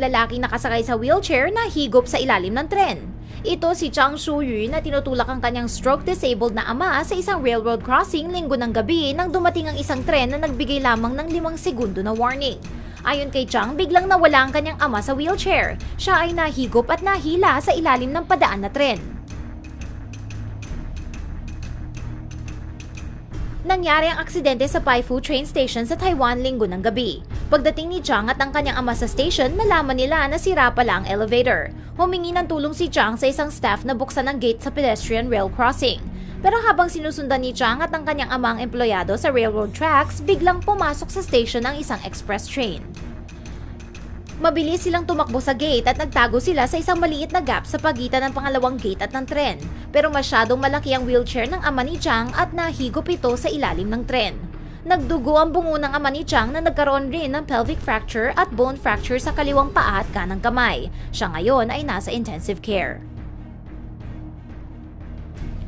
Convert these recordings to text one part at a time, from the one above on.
Lalaki nakasakay sa wheelchair na higop sa ilalim ng tren. Ito si Chang Shuyu na tinutulak ang kanyang stroke-disabled na ama sa isang railroad crossing linggo ng gabi nang dumating ang isang tren na nagbigay lamang ng limang segundo na warning. Ayon kay Chang, biglang nawala ang kanyang ama sa wheelchair. Siya ay nahigop at nahila sa ilalim ng padaan na tren. Nangyari ang aksidente sa Paifu train station sa Taiwan linggo ng gabi. Pagdating ni Chang at ang kanyang ama sa station, nalaman nila na sira pala ang elevator. Humingi ng tulong si Chang sa isang staff na buksan ang gate sa pedestrian rail crossing. Pero habang sinusundan ni Chang at ang kanyang amang empleyado sa railroad tracks, biglang pumasok sa station ang isang express train. Mabilis silang tumakbo sa gate at nagtago sila sa isang maliit na gap sa pagitan ng pangalawang gate at ng tren. Pero masyadong malaki ang wheelchair ng ama ni Chang at nahigop ito sa ilalim ng tren. Nagdugo ang bungo ng ama ni Chang na nagkaroon rin ng pelvic fracture at bone fracture sa kaliwang paa at kanang kamay. Siya ngayon ay nasa intensive care.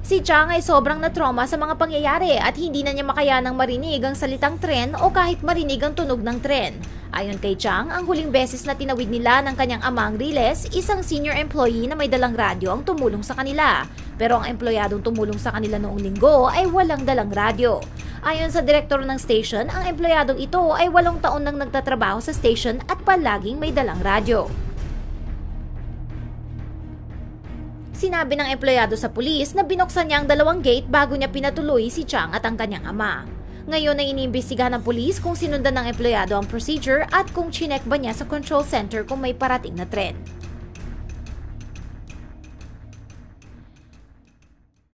Si Chang ay sobrang na-trauma sa mga pangyayari at hindi na niya makayanang marinig ang salitang tren o kahit marinig ang tunog ng tren. Ayon kay Chang, ang huling beses na tinawid nila ng kanyang amang Riles, isang senior employee na may dalang radyo ang tumulong sa kanila. Pero ang empleyadong tumulong sa kanila noong linggo ay walang dalang radyo. Ayon sa direktor ng station, ang empleyadong ito ay walong taon nang nagtatrabaho sa station at palaging may dalang radyo. Sinabi ng empleyado sa pulis na binuksan niya ang dalawang gate bago niya pinatuloy si Chang at ang kanyang ama. Ngayon ay iniimbestigahan ng pulis kung sinundan ng empleyado ang procedure at kung chinek ba niya sa control center kung may parating na tren.